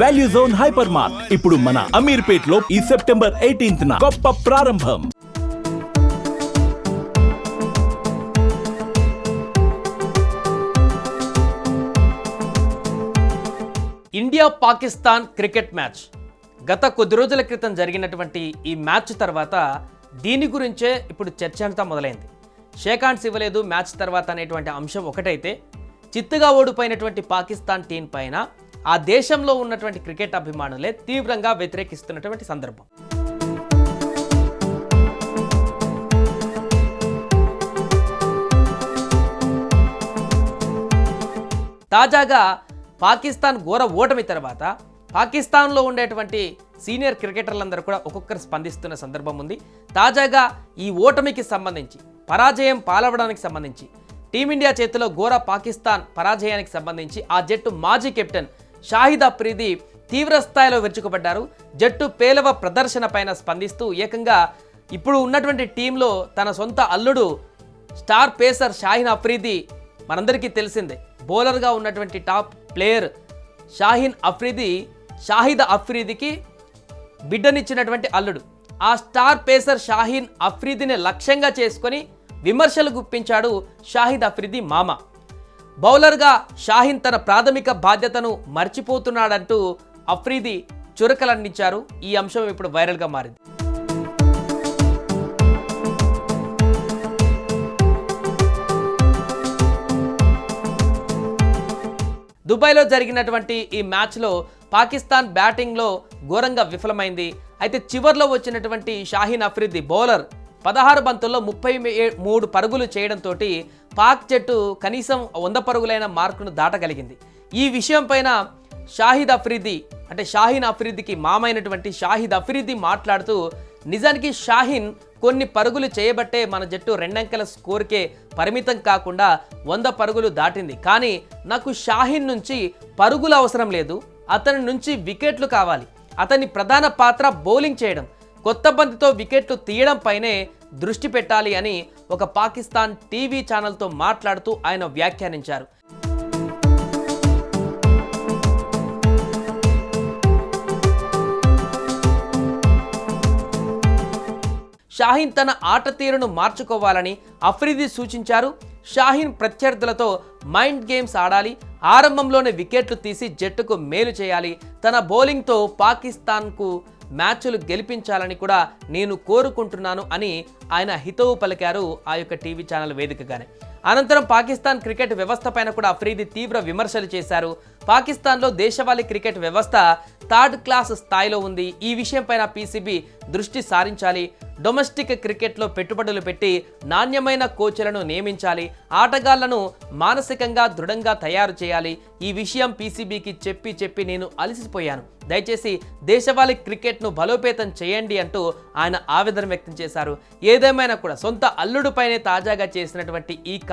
Value zone hyper mart ఇప్పుడు మన అమీర్పేట్లో ఈ సెప్టెంబర్ ఎయిటీన్త్ గొప్ప ప్రారంభం. India Pakistan cricket match. గత కొద్ది రోజుల క్రితం జరిగినటువంటి ఈ మ్యాచ్ తర్వాత దీని గురించే ఇప్పుడు చర్చ అంతా మొదలైంది. షేక్ ఇవ్వలేదు మ్యాచ్ తర్వాత అనేటువంటి అంశం ఒకటైతే చిత్తుగా ఓడిపోయినటువంటి పాకిస్తాన్ టీం పైన ఆ దేశంలో ఉన్నటువంటి క్రికెట్ అభిమానులే తీవ్రంగా వ్యతిరేకిస్తున్నటువంటి సందర్భం. తాజాగా పాకిస్తాన్ ఘోర ఓటమి తర్వాత పాకిస్తాన్లో ఉండేటువంటి సీనియర్ క్రికెటర్లందరూ కూడా ఒక్కొక్కరు స్పందిస్తున్న సందర్భం ఉంది. తాజాగా ఈ ఓటమికి సంబంధించి పరాజయం పాలవడానికి సంబంధించి టీమిండియా చేతిలో ఘోర పాకిస్తాన్ పరాజయానికి సంబంధించి ఆ జట్టు మాజీ కెప్టెన్ షాహిద్ అప్రీది తీవ్ర స్థాయిలో విరుచుకుపడ్డారు. జట్టు పేలవ ప్రదర్శన పైన స్పందిస్తూ ఏకంగా ఇప్పుడు ఉన్నటువంటి టీంలో తన సొంత అల్లుడు స్టార్ పేసర్ షాహిన్ అఫ్రీది మనందరికీ తెలిసిందే. బౌలర్గా ఉన్నటువంటి టాప్ ప్లేయర్ షాహిన్ అఫ్రీది షాహిద్ అఫ్రీదికి బిడ్డనిచ్చినటువంటి అల్లుడు. ఆ స్టార్ పేసర్ షాహీన్ అఫ్రీదిని లక్ష్యంగా చేసుకొని విమర్శలు గుప్పించాడు షాహిద్ అఫ్రీది మామ. బౌలర్గా షాహీన్ తన ప్రాథమిక బాధ్యతను మర్చిపోతున్నాడంటూ అఫ్రీది చురకలందించారు. ఈ అంశం ఇప్పుడు వైరల్గా మారింది. దుబాయ్లో జరిగినటువంటి ఈ మ్యాచ్లో పాకిస్తాన్ బ్యాటింగ్లో ఘోరంగా విఫలమైంది. అయితే చివర్లో వచ్చినటువంటి షాహీన్ అఫ్రీది బౌలర్ పదహారు బంతుల్లో ముప్పై మూడు పరుగులు చేయడంతో పాక్ జట్టు కనీసం వంద పరుగులైన మార్కును దాటగలిగింది. ఈ విషయం పైన షాహిద్ అఫ్రీది అంటే షాహీన్ అఫ్రీదికి మామైనటువంటి షాహిద్ అఫ్రీది మాట్లాడుతూ నిజానికి షాహీన్ కొన్ని పరుగులు చేయబట్టే మన జట్టు రెండంకెల స్కోర్కే పరిమితం కాకుండా వంద పరుగులు దాటింది. కానీ నాకు షాహీన్ నుంచి పరుగులు అవసరం లేదు. అతని నుంచి వికెట్లు కావాలి. అతని ప్రధాన పాత్ర బౌలింగ్ చేయడం. కొత్త బంతితో వికెట్లు తీయడంపైనే దృష్టి పెట్టాలి అని ఒక పాకిస్తాన్ టీవీ ఛానల్తో మాట్లాడుతూ ఆయన వ్యాఖ్యానించారు. షాహీన్ తన ఆట తీరును మార్చుకోవాలని అఫ్రీది సూచించారు. షాహీన్ ప్రత్యర్థులతో మైండ్ గేమ్స్ ఆడాలి. ఆరంభంలోనే వికెట్లు తీసి జట్టుకు మేలు చేయాలి. తన బౌలింగ్తో పాకిస్తాన్కు మ్యాచ్లు గెలిపించాలని కూడా నేను కోరుకుంటున్నాను అని ఆయన హితవు పలికారు ఆ యొక్క టీవీ ఛానల్ వేదికగానే. అనంతరం పాకిస్తాన్ క్రికెట్ వ్యవస్థ పైన కూడా అఫ్రీది తీవ్ర విమర్శలు చేశారు. పాకిస్తాన్లో దేశవాళీ క్రికెట్ వ్యవస్థ థర్డ్ క్లాస్ స్థాయిలో ఉంది. ఈ విషయంపైన పీసీబీ దృష్టి సారించాలి. డొమెస్టిక్ క్రికెట్లో పెట్టుబడులు పెట్టి నాణ్యమైన కోచ్లను నియమించాలి. ఆటగాళ్ళను మానసికంగా దృఢంగా తయారు చేయాలి. ఈ విషయం పీసీబీకి చెప్పి చెప్పి నేను అలసిపోయాను. దయచేసి దేశవాళీ క్రికెట్ను బలోపేతం చేయండి అంటూ ఆయన ఆవేదన వ్యక్తం చేశారు. ఏదేమైనా కూడా సొంత అల్లుడుపైనే తాజాగా చేసినటువంటి ఈ